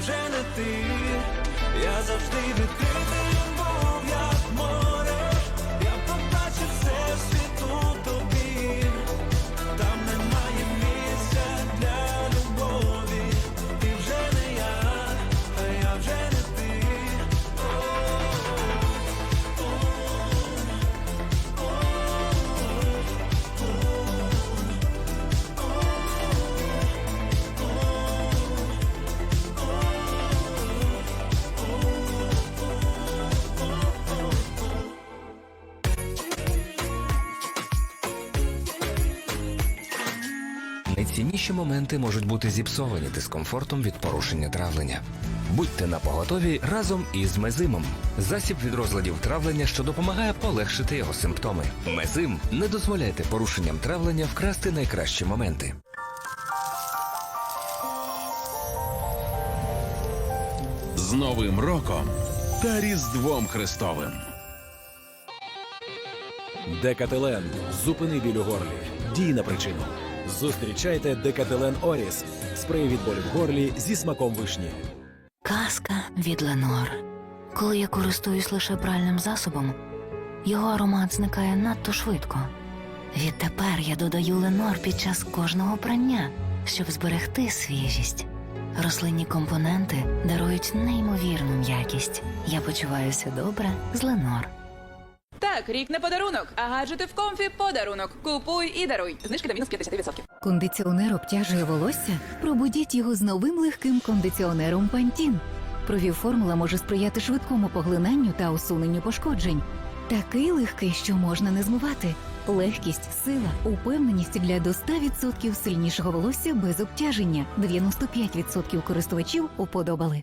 вже не ти, я завжди відкритий Найцінніші моменти можуть бути зіпсовані дискомфортом від порушення травлення. Будьте на поготові разом із мезимом. Засіб від розладів травлення, що допомагає полегшити його симптоми. Мезим не дозволяйте порушенням травлення вкрасти найкращі моменти. з Новим роком та Різдвом Христовим. Декателен. Зупини біль у горлі. Дій на причину. Зустрічайте Декателен Оріс. Спрей від болю в горлі зі смаком вишні. Казка від Ленор. Коли я користуюсь лише пральним засобом, його аромат зникає надто швидко. Відтепер я додаю Ленор під час кожного прання, щоб зберегти свіжість. Рослинні компоненти дарують неймовірну м'якість. Я почуваюся добре з Ленор. Так, рік не подарунок, а гаджети в комфі подарунок. Купуй і даруй. Знижки до мінус 50%. Кондиціонер обтяжує волосся? Пробудіть його з новим легким кондиціонером Пантін. Провів-формула може сприяти швидкому поглинанню та усуненню пошкоджень. Такий легкий, що можна не змивати. Легкість, сила, упевненість для до 100% сильнішого волосся без обтяження. 95% користувачів уподобали.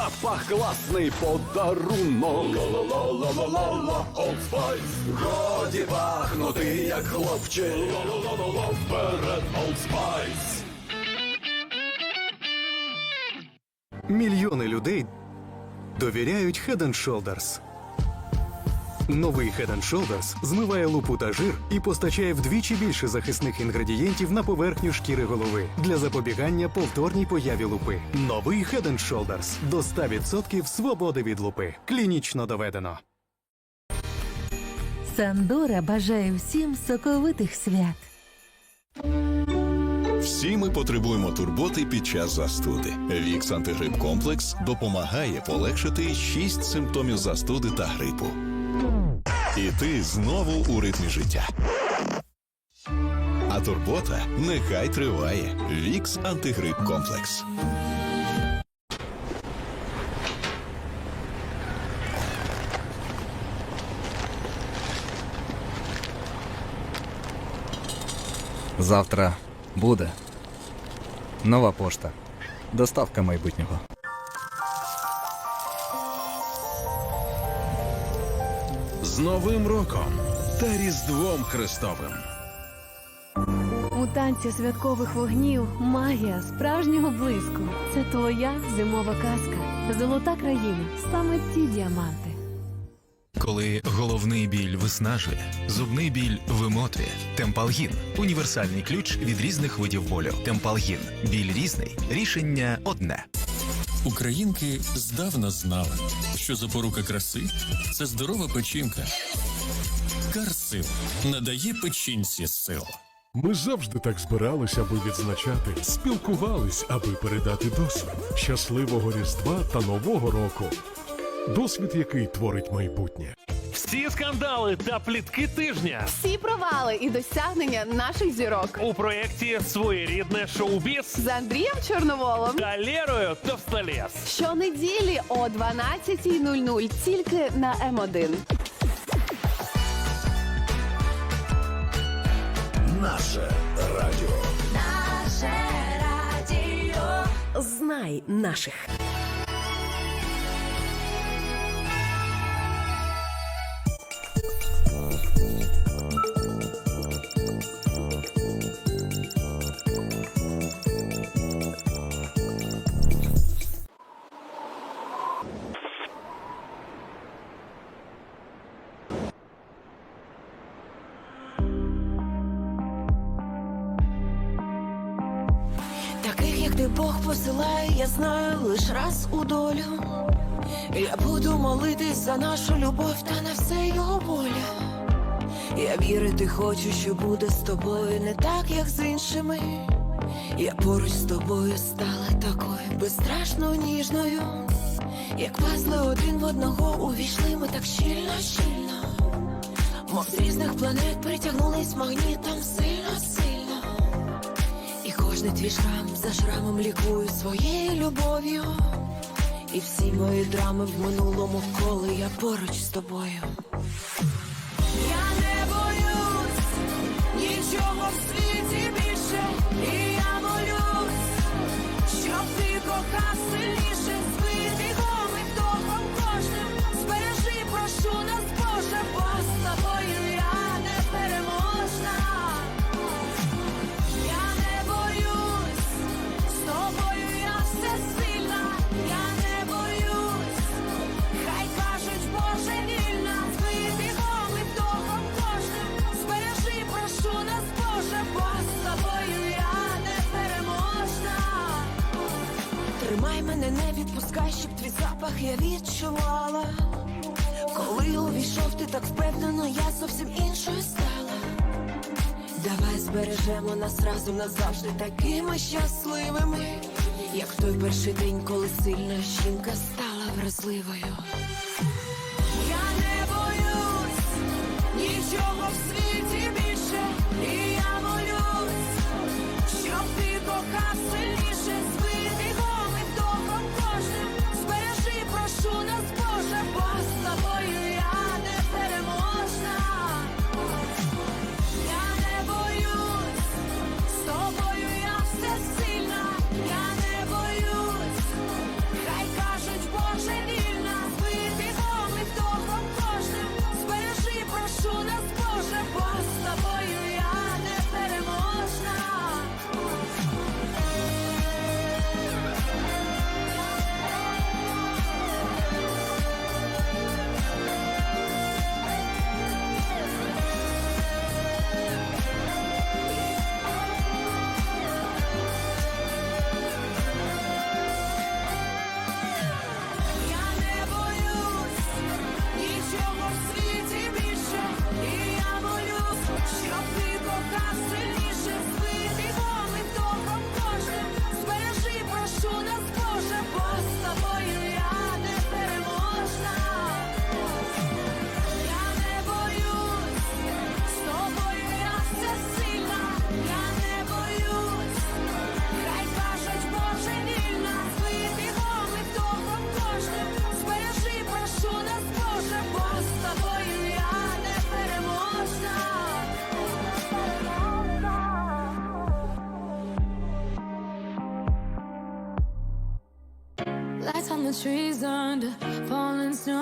Запах класний подарунок. Годі пахнути, як хлопче. Ла-ла-ла-ла-ла, Вперед, Spice. Мільйони людей довіряють Head and Shoulders. Новий Head and Shoulders змиває лупу та жир і постачає вдвічі більше захисних інгредієнтів на поверхню шкіри голови для запобігання повторній появі лупи. Новий Head and Shoulders до 100% свободи від лупи. Клінічно доведено. Сандора бажає всім соковитих свят. Всі ми потребуємо турботи під час застуди. Вікс антигрип комплекс допомагає полегшити 6 симптомів застуди та грипу. І ти знову у ритмі життя. А турбота нехай триває. Вікс антигрип комплекс. Завтра буде нова пошта. Доставка майбутнього. Новим роком та Різдвом Христовим. У танці святкових вогнів магія справжнього блиску. Це твоя зимова казка. Золота країна. Саме ті діаманти. Коли головний біль виснажує, зубний біль вимотує. Темпалгін універсальний ключ від різних видів болю. Темпалгін біль різний, рішення одне. Українки здавна знали, що запорука краси це здорова печінка. Карсил надає печінці сил. Ми завжди так збиралися, аби відзначати, спілкувались, аби передати досвід щасливого Різдва та Нового року. Досвід, який творить майбутнє. Всі скандали та плітки тижня Всі провали і досягнення наших зірок у проєкті Своєрідне шоу-біз з Андрієм Чорноволом та Лєрою Товстолєс. щонеділі о 12.00 тільки на М1. Наше радіо. Наше радіо. Знай. Знай наших. Бог посилає, я знаю лиш раз у долю. Я буду молитись за нашу любов та на все його воля. Я вірити хочу, що буде з тобою не так, як з іншими. Я поруч з тобою стала такою безстрашно ніжною. Як пазли один в одного увійшли ми так щільно, щільно. Мов з різних планет притягнулись магнітом сильно. Кожний твій шрам за шрамом лікую своєю любов'ю. І всі мої драми в минулому, коли я поруч з тобою. Я не боюсь нічого в світі більше, і я молюсь, щоб ти кохав сильніше, не відпускай, щоб твій запах я відчувала. Коли увійшов, ти так впевнено, я зовсім іншою стала. Давай збережемо нас разом назавжди такими щасливими, як той перший день, коли сильна жінка стала вразливою. under